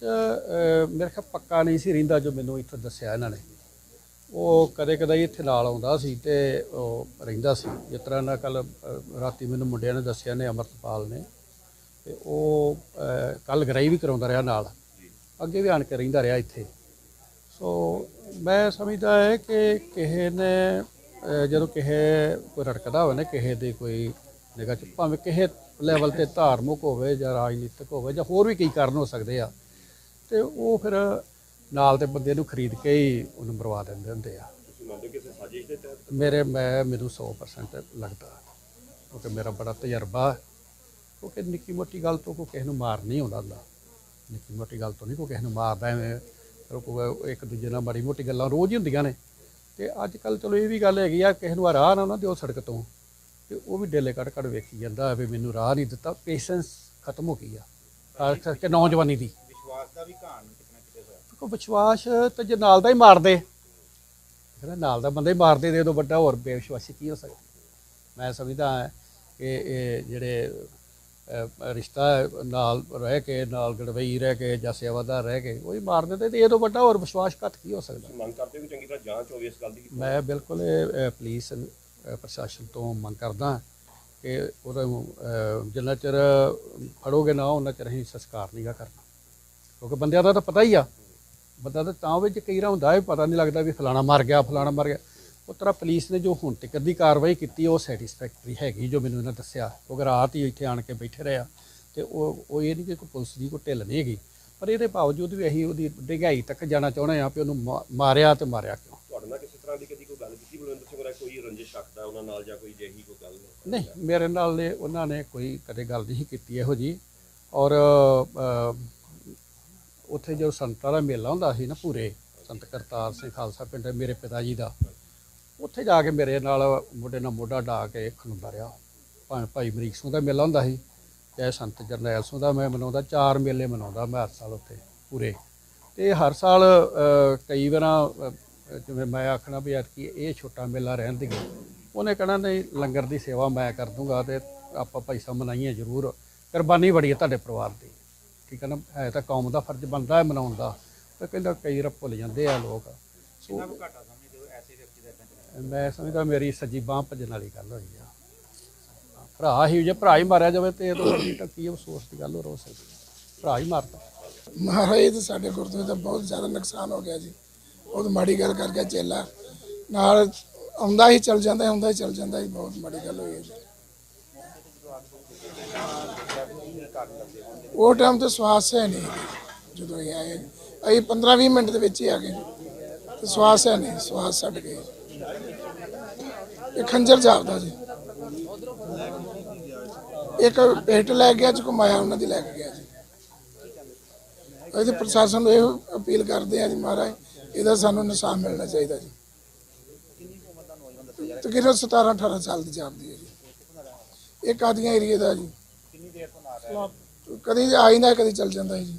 ਚ ਅਹ, ਮੇਰੇ ਖਿਆਲ ਪੱਕਾ ਨਹੀਂ ਸੀ ਰਹਿੰਦਾ ਜੋ ਮੈਨੂੰ ਇੱਥੇ ਦੱਸਿਆ ਇਹਨਾਂ ਨੇ। ਉਹ ਕਦੇ ਕਦੇ ਇੱਥੇ ਨਾਲ ਆਉਂਦਾ ਸੀ ਤੇ ਉਹ ਰਹਿੰਦਾ ਸੀ। ਜਿਸ ਤਰ੍ਹਾਂ ਨਾ ਕੱਲ ਰਾਤੀ ਮੈਨੂੰ ਮੁੰਡਿਆਂ ਨੇ ਦੱਸਿਆ ਨੇ ਅਮਰਤਪਾਲ ਨੇ। ਤੇ ਉਹ ਕੱਲ ਗਰਾਈ ਵੀ ਕਰਾਉਂਦਾ ਰਿਹਾ ਨਾਲ। ਅੱਗੇ ਵੀ ਆਣ ਕੇ ਰਹਿੰਦਾ ਰਿਹਾ ਇੱਥੇ। ਸੋ ਮੈਂ ਸਮਝਦਾ ਹੈ ਕਿ ਕਿਸੇ ਨੇ ਜਦੋਂ ਕਿਸੇ ਕੋਈ ਰੜਕਦਾ ਹੋਵੇ ਨਾ ਕਿਸੇ ਦੀ ਕੋਈ ਨਿਗਾਹ ਚ ਭਾਵੇਂ ਕਿਸੇ ਲੈਵਲ ਤੇ ਧਾਰਮਿਕ ਹੋਵੇ ਜਾਂ ਰਾਜਨੀਤਿਕ ਹੋਵੇ ਜਾਂ ਹੋਰ ਵੀ ਕਈ ਕਾਰਨ ਹੋ ਸਕਦੇ ਆ ਤੇ ਉਹ ਫਿਰ ਨਾਲ ਦੇ ਬੰਦੇ ਨੂੰ ਖਰੀਦ ਕੇ ਹੀ ਉਹਨੂੰ ਮਰਵਾ ਦਿੰਦੇ ਹੁੰਦੇ ਆ। ਮੇਰੇ ਮੈਂ ਮੈਨੂੰ 100% ਲੱਗਦਾ। ਕਿਉਂਕਿ ਮੇਰਾ ਬੜਾ ਤਜਰਬਾ। ਕਿਉਂਕਿ ਨਿੱਕੀ ਮੋਟੀ ਗੱਲ ਤੋਂ ਕੋਈ ਕਿਸੇ ਨੂੰ ਮਾਰ ਨਹੀਂ ਆਉਂਦਾ ਹੁੰਦਾ। ਨਿੱਕੀ ਮੋਟੀ ਗੱਲ ਤੋਂ ਨਹੀਂ ਕੋਈ ਕਿਸੇ ਨੂੰ ਮਾਰਦਾ ਐਵੇਂ। ਕੋਈ ਇੱਕ ਦੂਜੇ ਨਾਲ ਮਾੜੀ ਮੋਟੀ ਗੱਲਾਂ ਰੋਜ਼ ਹੀ ਹੁੰਦੀਆਂ ਨੇ। ਤੇ ਅੱਜ ਕੱਲ ਚਲੋ ਇਹ ਵੀ ਗੱਲ ਹੈਗੀ ਆ ਕਿਸੇ ਨੂੰ ਰਾਹ ਨਾ ਨਾ ਦਿਓ ਸੜਕ ਤੋਂ। ਤੇ ਉਹ ਵੀ ਡੇਲੇ ਕੱਢ ਕੱਢ ਵੇਖੀ ਜਾਂਦਾ ਵੀ ਮੈਨੂੰ ਰਾਹ ਨਹੀਂ ਦਿੱਤਾ। ਪੇਸ਼ੈਂਸ ਖਤਮ ਹੋ ਗਈ ਆ। ਖਾਸ ਕਰਕੇ ਨੌਜਵਾਨੀ ਦੀ। ਦਾ ਵੀ ਘਾਣ ਕਿਤੇ ਨਾ ਕਿਤੇ ਹੋਇਆ? ਕੋ ਵਿਸ਼ਵਾਸ ਤੇ ਜੇ ਨਾਲ ਦਾ ਹੀ ਮਾਰਦੇ। ਕਹਿੰਦਾ ਨਾਲ ਦਾ ਬੰਦਾ ਹੀ ਮਾਰਦੇ ਦੇ ਉਦੋਂ ਵੱਡਾ ਹੋਰ ਬੇਵਿਸ਼ਵਾਸੀ ਕੀ ਹੋ ਸਕਦਾ? ਮੈਂ ਸਮਝਦਾ ਹਾਂ ਕਿ ਇਹ ਜਿਹੜੇ ਰਿਸ਼ਤਾ ਹੈ, ਨਾਲ ਰਹਿ ਕੇ ਨਾਲ ਗੜਵਈ ਰਹਿ ਕੇ ਜਾਂ ਸੇਵਾਦਾਰ ਰਹਿ ਕੇ ਉਹ ਹੀ ਮਾਰ ਦਿੰਦੇ ਤੇ ਇਹ ਤੋਂ ਵੱਡਾ ਹੋਰ ਵਿਸ਼ਵਾਸ ਘੱਟ ਕੀ ਹੋ ਸਕਦਾ? ਮੰਗ ਕਰਦੇ ਹੋ ਕਿ ਚੰਗੀ ਤਰ੍ਹਾਂ ਜਾਂਚ ਹੋਵੇ ਇਸ ਗੱਲ ਦੀ? ਮੈਂ ਬਿਲਕੁਲ ਪੁਲਿਸ ਪ੍ਰਸ਼ਾਸਨ ਤੋਂ ਮੰਗ ਕਰਦਾ ਕਿ ਉਹਦਾ ਜਿੰਨਾ ਚਿਰ ਫੜੋਗੇ ਨਾ ਉਹਨਾਂ ਚਿਰ ਅਸੀਂ ਸੰਸਕਾਰ ਨਹੀਂਗਾ ਕਰਨਾ। ਕਿਉਂਕਿ ਬੰਦਿਆਂ ਦਾ ਤਾਂ ਪਤਾ ਹੀ ਆ। ਬੰਦਾ ਤਾਂ ਤਾਂ ਵਿੱਚ ਕਈ ਵਾਰ ਹੁੰਦਾ ਹੈ ਪਤਾ ਨਹੀਂ ਲੱਗਦਾ ਵੀ ਫਲਾਣਾ ਮਰ ਗਿਆ ਫਲਾਣਾ ਮਰ ਗਿਆ। ਉਸ ਤਰ੍ਹਾਂ ਪੁਲਿਸ ਨੇ ਜੋ ਹੁਣ ਤੱਕ ਦੀ ਕਾਰਵਾਈ ਕੀਤੀ ਉਹ ਸੈਟੀਸਫੈਕਟਰੀ ਹੈਗੀ ਜੋ ਮੈਨੂੰ ਇਹਨਾਂ ਦੱਸਿਆ। ਕਿਉਂਕਿ ਰਾਤ ਹੀ ਇੱਥੇ ਆਣ ਕੇ ਬੈਠੇ ਰਹੇ ਤੇ ਉਹ ਉਹ ਇਹ ਨਹੀਂ ਕਿ ਕੋਈ ਪੁਲਿਸ ਦੀ ਕੋਈ ਢਿੱਲ ਨਹੀਂ ਹੈਗੀ। ਪਰ ਇਹਦੇ ਬਾਵਜੂਦ ਵੀ ਅਸੀਂ ਉਹਦੀ ਡਿਗਾਈ ਤੱਕ ਜਾਣਾ ਚਾਹੁੰਦੇ ਆ ਵੀ ਉਹਨੂੰ ਮਾਰਿਆ ਤੇ ਮਾਰਿਆ ਕਿਉਂ? ਤੁਹਾਡੇ ਨਾਲ ਕਿਸੇ ਤਰ੍ਹਾਂ ਦੀ ਕਦੀ ਕੋਈ ਗੱਲ ਕੀਤੀ? ਬਲਵਿੰਦਰ ਸਿੰਘ ਹੋਰਾਂ ਕੋਈ ਰੰਜਿਸ਼ ਰੱਖਦਾ ਉਹਨਾਂ ਨਾਲ ਜਾਂ ਕੋਈ ਜਿਹੀ ਕੋਈ ਗੱਲ ਨਹੀਂ? ਮੇਰੇ ਨਾਲ ਨੇ ਉਹਨਾਂ ਨੇ ਕੋਈ ਕਦੇ ਗੱਲ ਨਹੀਂ ਕੀਤੀ ਇਹੋ ਜੀ ਔਰ ਉੱਥੇ ਜੋ ਸੰਤਾਂ ਦਾ ਮੇਲਾ ਹੁੰਦਾ ਸੀ ਨਾ ਪੂਰੇ, ਸੰਤ ਕਰਤਾਰ ਸਿੰਘ ਖਾਲਸਾ ਪਿੰਡ ਮੇਰੇ ਪਿਤਾ ਜੀ ਦਾ, ਉੱਥੇ ਜਾ ਕੇ ਮੇਰੇ ਨਾਲ ਮੋਢੇ ਨਾਲ ਮੋਢਾ ਢਾ ਕੇ ਖਲੋਂਦਾ ਰਿਹਾ ਭਾਵੇਂ ਭਾਈ ਮਰੀਕ ਸਿੰਘ ਦਾ ਮੇਲਾ ਹੁੰਦਾ ਸੀ ਚਾਹੇ ਸੰਤ ਜਰਨੈਲ ਸਿੰਘ ਦਾ ਮੈਂ ਮਨਾਉਂਦਾ, ਚਾਰ ਮੇਲੇ ਮਨਾਉਂਦਾ ਮੈਂ ਹਰ ਸਾਲ ਉੱਥੇ ਪੂਰੇ। ਤੇ ਹਰ ਸਾਲ ਕਈ ਵਾਰਾਂ ਜਿਵੇਂ ਮੈਂ ਆਖਣਾ ਵੀ ਯਾਰ ਐਤਕੀ ਇਹ ਛੋਟਾ ਮੇਲਾ ਰਹਿਣ ਦੀ ਉਹਨੇ ਕਹਿਣਾ, ਨਹੀਂ, ਲੰਗਰ ਦੀ ਸੇਵਾ ਮੈਂ ਕਰ ਦੂੰਗਾ ਤੇ ਆਪਾਂ ਭਾਈ ਸਾਹਿਬ ਮਨਾਈਏ ਜ਼ਰੂਰ। ਕੁਰਬਾਨੀ ਬੜੀ ਹੈ ਤੁਹਾਡੇ ਪਰਿਵਾਰ ਦੀ। ਠੀਕ ਹੈ ਨਾ ਹੈ ਤਾਂ ਕੌਮ ਦਾ ਫਰਜ਼ ਬਣਦਾ ਹੈ ਮਨਾਉਣ ਦਾ ਪਰ ਕਹਿੰਦਾ ਕਈ ਵਾਰ ਭੁੱਲ ਜਾਂਦੇ ਆ ਲੋਕ। ਸੋ ਕਿੰਨਾ ਕੁ ਘਾਟਾ ਸਮਝਦੇ ਹੋ ਐਸੇ ਵਿਅਕਤੀ ਦਾ ਇਦਾਂ ਚੱਲਿਆ ਮੈਂ ਸਮਝਦਾ ਮੇਰੀ ਸੱਜੀ ਬਾਹ ਭੱਜਣ ਵਾਲੀ ਗੱਲ ਹੋਈ ਆ। ਭਰਾ ਹੀ ਜੇ ਭਰਾ ਹੀ ਮਾਰਿਆ ਜਾਵੇ ਤੇ ਇਹ ਤੋਂ ਤਾਂ ਕੀ ਅਫਸੋਸ ਦੀ ਗੱਲ ਹੋਰ ਹੋ ਸਕਦੀ ਹੈ ਭਰਾ ਹੀ ਮਾਰਦਾ ਮਹਾਰਾਜ ਇਹ ਤਾਂ ਸਾਡੇ ਗੁਰਦੁਆਰੇ ਦਾ ਬਹੁਤ ਜ਼ਿਆਦਾ ਨੁਕਸਾਨ ਹੋ ਗਿਆ ਜੀ। ਬਹੁਤ ਮਾੜੀ ਗੱਲ ਕਰ ਗਿਆ ਚੇਲਾ। ਨਾਲ ਆਉਂਦਾ ਹੀ ਚਲ ਜਾਂਦਾ ਆਉਂਦਾ ਹੀ ਚਲ ਜਾਂਦਾ ਜੀ ਬਹੁਤ ਮਾੜੀ ਗੱਲ ਹੋਈ ਹੈ ਜੀ। ਉਹ ਟਾਈਮ ਤੇ ਸਵਾਸ ਹੈ ਨਹੀਂ ਜਦੋਂ ਇਹ ਆਏ। ਅਸੀਂ 15 20 ਮਿੰਟ ਦੇ ਵਿੱਚ ਹੀ ਆ ਗਏ। ਤੇ ਸਵਾਸ ਹੈ ਨਹੀਂ, ਸਵਾਸ ਛੱਡ ਗਏ ਇਹ ਖੰਜਰ ਜਾਪਦਾ ਜੀ। ਇੱਕ ਪੇਟ ਲੈ ਗਿਆ ਚ ਘੁਮਾਇਆ, ਉਹਨਾਂ ਦੀ ਲੈ ਕੇ ਗਿਆ ਜੀ। ਅਸੀਂ ਪ੍ਰਸ਼ਾਸਨ ਨੂੰ ਇਹ ਅਪੀਲ ਕਰਦੇ ਆ ਜੀ ਮਹਾਰਾਜ, ਇਹਦਾ ਸਾਨੂੰ ਇਨਸਾਫ ਮਿਲਣਾ ਚਾਹੀਦਾ ਜੀ। ਤਕਰੀਬਨ 17 18 ਸਾਲ ਦੀ ਜਾਪਦੀ ਹੈ। ਇਹ ਕਾਦੀਆਂ ਏਰੀਏ ਦਾ ਜੀ। ਕਿੰਨੀ ਦੇਰ ਤੋਂ ਨਾ ਰਿਹਾ ਕਦੀ ਆ ਜਾਂਦਾ ਕਦੀ ਚਲ ਜਾਂਦਾ ਹੈ ਜੀ।